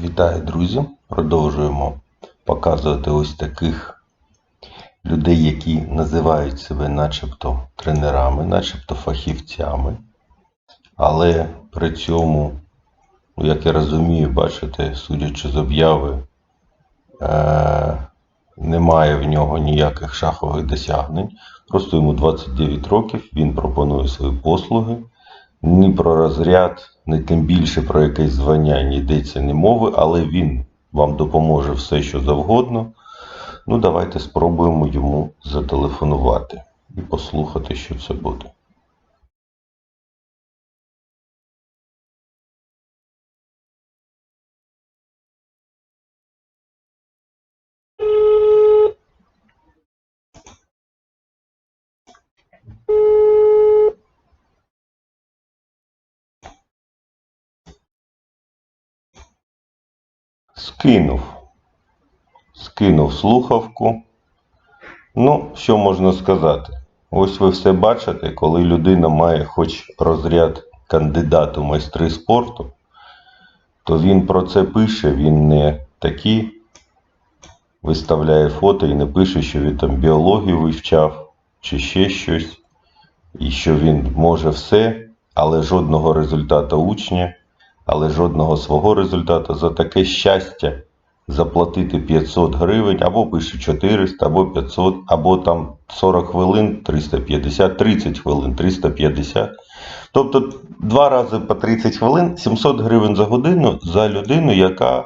Вітаю, друзі! Продовжуємо показувати ось таких людей, які називають себе начебто тренерами, начебто фахівцями. Але при цьому, ну, як я розумію, бачите, судячи з обяви, е- немає в нього ніяких шахових досягнень. Просто йому 29 років, він пропонує свої послуги. Ні про розряд, ні тим більше про якесь звання не йдеться ні мови, але він вам допоможе все, що завгодно. Ну, давайте спробуємо йому зателефонувати і послухати, що це буде. Скинув. Скинув слухавку. Ну, що можна сказати? Ось ви все бачите, коли людина має хоч розряд кандидату майстри спорту, то він про це пише, він не такі виставляє фото і не пише, що він там біологію вивчав чи ще щось, і що він може все, але жодного результату учня, але жодного свого результату за таке щастя заплатити 500 гривень, або пише 400, або 500, або там 40 хвилин 350, 30 хвилин 350. Тобто два рази по 30 хвилин 700 гривень за годину за людину, яка.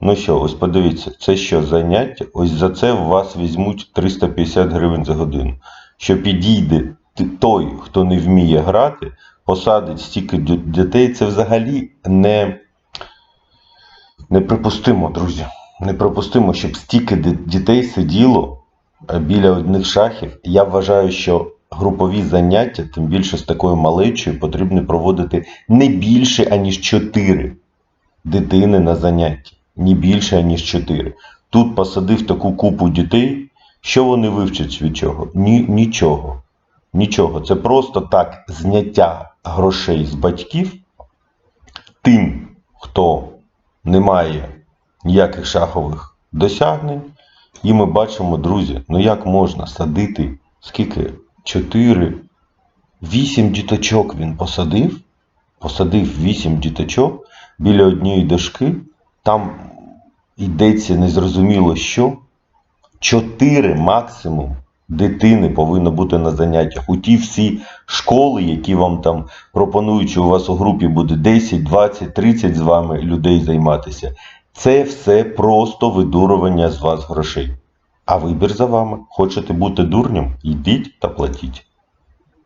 Ну що, ось подивіться, це що заняття? Ось за це в вас візьмуть 350 гривень за годину. Що підійде той, хто не вміє грати, посадить стільки дітей, це взагалі не. Неприпустимо, друзі. Неприпустимо, щоб стільки дітей сиділо е, біля одних шахів. Я вважаю, що групові заняття, тим більше з такою малечою, потрібно проводити не більше, аніж 4 дитини на занятті. Не більше, аніж 4. Тут посадив таку купу дітей. Що вони вивчать від чого? Ні, нічого. Нічого. Це просто так зняття грошей з батьків тим, хто не має ніяких шахових досягнень. І ми бачимо, друзі, ну як можна садити скільки? 4, 8 діточок він посадив. Посадив 8 діточок біля однієї дошки. Там йдеться незрозуміло що. 4 максимум дитини повинно бути на заняттях. У ті всі школи, які вам там пропонують, що у вас у групі буде 10, 20, 30 з вами людей займатися. Це все просто видурування з вас грошей. А вибір за вами. Хочете бути дурнем? Йдіть та платіть.